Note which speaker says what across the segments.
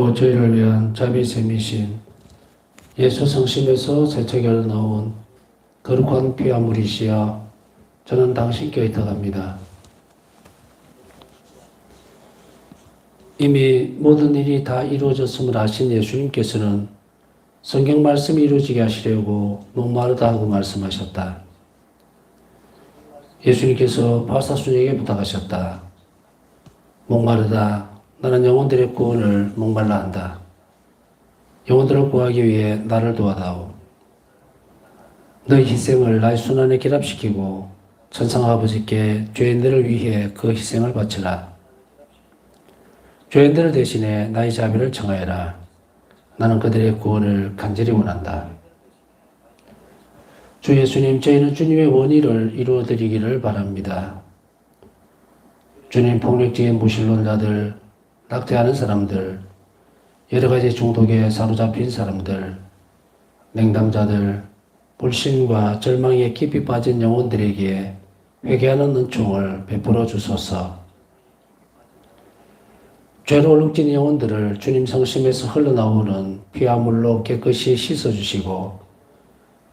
Speaker 1: 또 저희를 위한 자비샘이신 예수 성심에서 세척에 흘러나온 거룩한 피와 물이시여 저는 당신께 의탁합니다. 이미 모든 일이 다 이루어졌음을 아신 예수님께서는 성경 말씀이 이루어지게 하시려고 목마르다 하고 말씀하셨다. 예수님께서 바사순에게 부탁하셨다. 목마르다. 나는 영혼들의 구원을 목말라 한다. 영혼들을 구하기 위해 나를 도와다오. 너의 희생을 나의 순환에 결합시키고 천상 아버지께 죄인들을 위해 그 희생을 바치라. 죄인들을 대신해 나의 자비를 청하여라. 나는 그들의 구원을 간절히 원한다. 주 예수님, 저희는 주님의 원의를 이루어드리기를 바랍니다. 주님 폭력적인 무신론자들, 낙태하는 사람들, 여러 가지 중독에 사로잡힌 사람들, 냉담자들, 불신과 절망에 깊이 빠진 영혼들에게 회개하는 은총을 베풀어 주소서. 죄로 얼룩진 영혼들을 주님 성심에서 흘러나오는 피와 물로 깨끗이 씻어주시고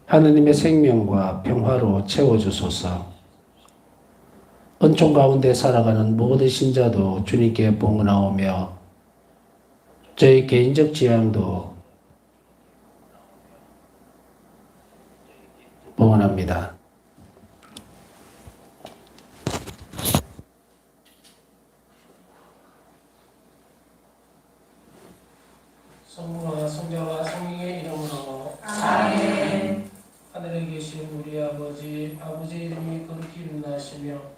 Speaker 1: 하느님의 생명과 평화로 채워주소서. 은총 가운데 살아가는 모든 신자도 주님께 봉헌하오며 저희 개인적 지향도 봉헌합니다.
Speaker 2: 성부와 성자와 성령의 이름으로
Speaker 3: 아멘.
Speaker 2: 하늘에 계신 우리 아버지 아버지의 이름이 거룩히 일어나시며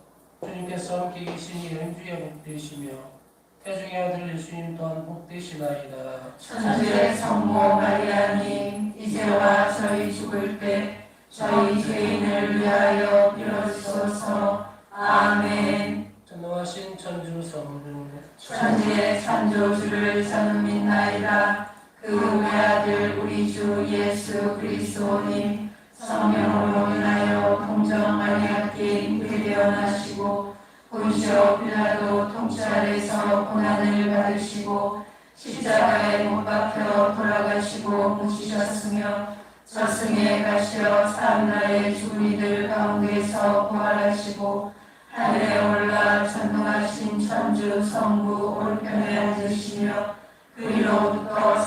Speaker 2: 주님께서 함께 계시니 영주의 복되시며 태중의 아들 예수님 또한 복되시나이다.
Speaker 3: 천주의 성모 마리아님 이제와 저희 죽을 때 저희 죄인을 위하여 빌어주소서. 아멘.
Speaker 2: 전능하신 천주 성부
Speaker 3: 천지의 창조주를 저는 믿나이다. 그 외아들 우리 주 예수 그리스도님 성령으로 인하여 동정 마리아께 잉태 되어나시고 본시오 빌라도 아래서 고난을 받으시고 십자가에 못 박혀 돌아가시고 묻히셨으며 저승에 가시어 죽은 이들 가운데서 부활하시고 하늘에 올라 전능하신 천주 성부 오른편에 앉으시며 그리로부터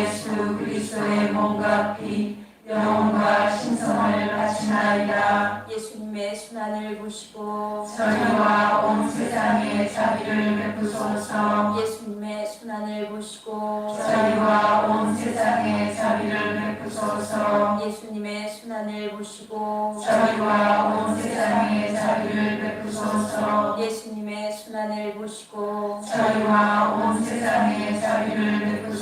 Speaker 3: 예수 그리스도의 몸과 피 영혼과 신성을 바치나이다.
Speaker 4: 예수님의 순환을 보시고
Speaker 3: 저희와 온 세상에 자비를 베푸소서.
Speaker 4: 예수님의 순환을 보시고
Speaker 3: 저희와 온 세상에 자비를 베푸소서.
Speaker 4: 예수님의 순환을 보시고
Speaker 3: 저희와 온 세상에 자비를 베푸소서.
Speaker 4: 예수님의 순환을 보시고
Speaker 3: 저희와 온 세상에 자비를 베푸소서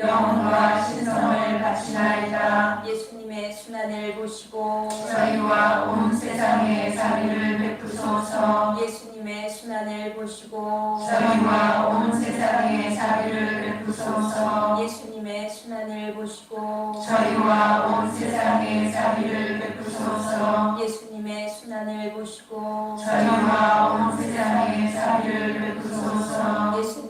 Speaker 3: 영혼과 신성을 바치나이다.
Speaker 4: 예수님의 순환을 보시고
Speaker 3: 저희와 온 세상에 자비를 베푸소서.
Speaker 4: 예수님의 순환을 보시고
Speaker 3: 저희와 온 세상에 자비를 베푸소서.
Speaker 4: 예수님의 순환을 보시고
Speaker 3: 저희와 온 세상에 자비를 베푸소서.
Speaker 4: 예수님의 순환을 보시고
Speaker 3: 저희와 온 세상에 자비를 베푸소서.
Speaker 4: 예수님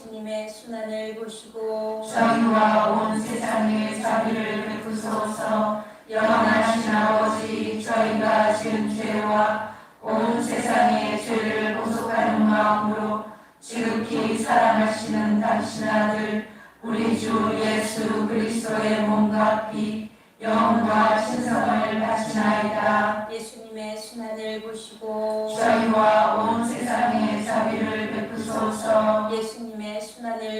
Speaker 4: 순환을 보시고
Speaker 3: 저희와 온 세상에 자비를 베푸소서. 영원하신 아버지, 저희가 지은 죄와 온 세상의 죄를 보속하는 마음으로 지극히 사랑하시는 당신 아들 우리 주 예수 그리스도의 몸과 피 영과 신성을 바치나이다.
Speaker 4: 예수님의 순환을 보시고
Speaker 3: 저희와 온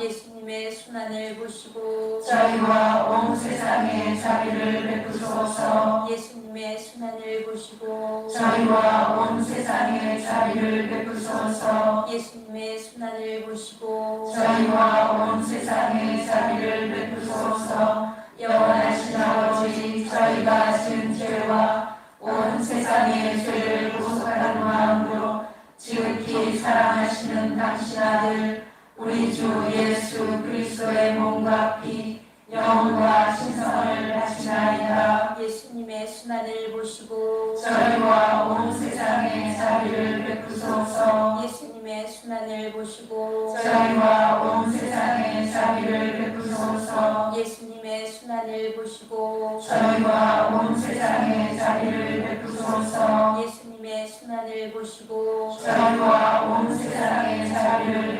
Speaker 4: 예수님의 순환을 보시고
Speaker 3: 저희와 온 세상에 자비를 베푸소서.
Speaker 4: 예수님의 순환을 보시고
Speaker 3: 저희와 온 세상에 자비를 베푸소서.
Speaker 4: 예수님의 순환을 보시고
Speaker 3: 저희와 온 세상에 자비를 베푸소서. 영원하신 아버지, 저희가 지은 죄와 온 세상의 죄를 보속하는 마음으로 지극히 사랑하시는 당신 아들 우리 주 예수 그리스도의 몸과 피 영혼과 신성을 바치나이다.
Speaker 4: 예수님의 순환을 보시고
Speaker 3: 저희와 온 세상에 자비를 베푸소서.
Speaker 4: 예수님의 순환을 보시고
Speaker 3: 저희와 온 세상에 자비를 베푸소서.
Speaker 4: 예수님의 순환을 보시고
Speaker 3: 저희와 온 세상에 자비를 베푸소서.
Speaker 4: 예수님의 순환을 보시고
Speaker 3: 저희와 온 세상에 자비를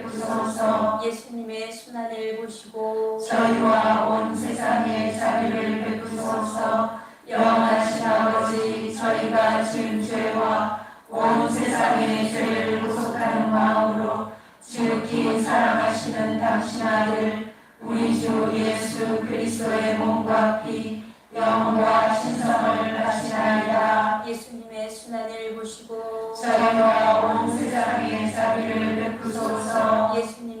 Speaker 4: 예수님의 순환을 보시고
Speaker 3: 저희와 온 세상에 자비를 베푸소서. 영원하신 아버지, 저희가 지은 죄와 온 세상의 죄를 구속하는 마음으로 지극히 사랑하시는 당신 아들 우리 주 예수 그리스도의 몸과 피 영혼과 신성을 바치나이다.
Speaker 4: 예수님의 순환을 보시고
Speaker 3: 저희와 온 세상에 자비를 베푸소서.
Speaker 4: 순환을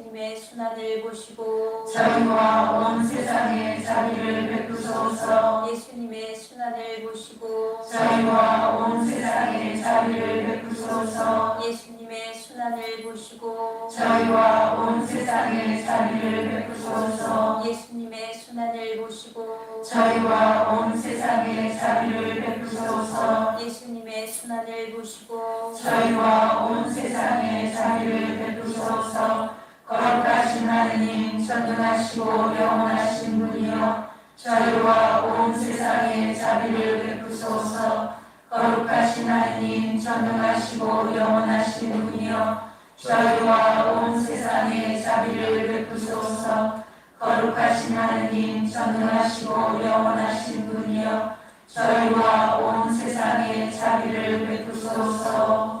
Speaker 4: 의 순환을 보시고
Speaker 3: 저희와 온 세상에 자비를 베푸소서.
Speaker 4: 예수님의 순환을 보시고
Speaker 3: 저희와 온 세상에 자비를 베푸소서.
Speaker 4: 예수님의 순환을 보시고
Speaker 3: 저희와 온 세상에 자비를 베푸소서.
Speaker 4: 예수님의 순환을 보시고
Speaker 3: 저희와 온 세상에 자비를 베푸소서.
Speaker 4: 예수님의 순환을 보시고
Speaker 3: 저희와 온 세상에 자비를 베푸소서 거룩하신 하느님 전능하시고 영원하신 분이여 저희와 온 세상에 자비를 베푸소서. 거룩하신 하느님 전능하시고 영원하신 분이여 저희와 온 세상에 자비를 베푸소서. 거룩하신 하느님 전능하시고 영원하신 분이여 저희와 온 세상에 자비를 베푸소서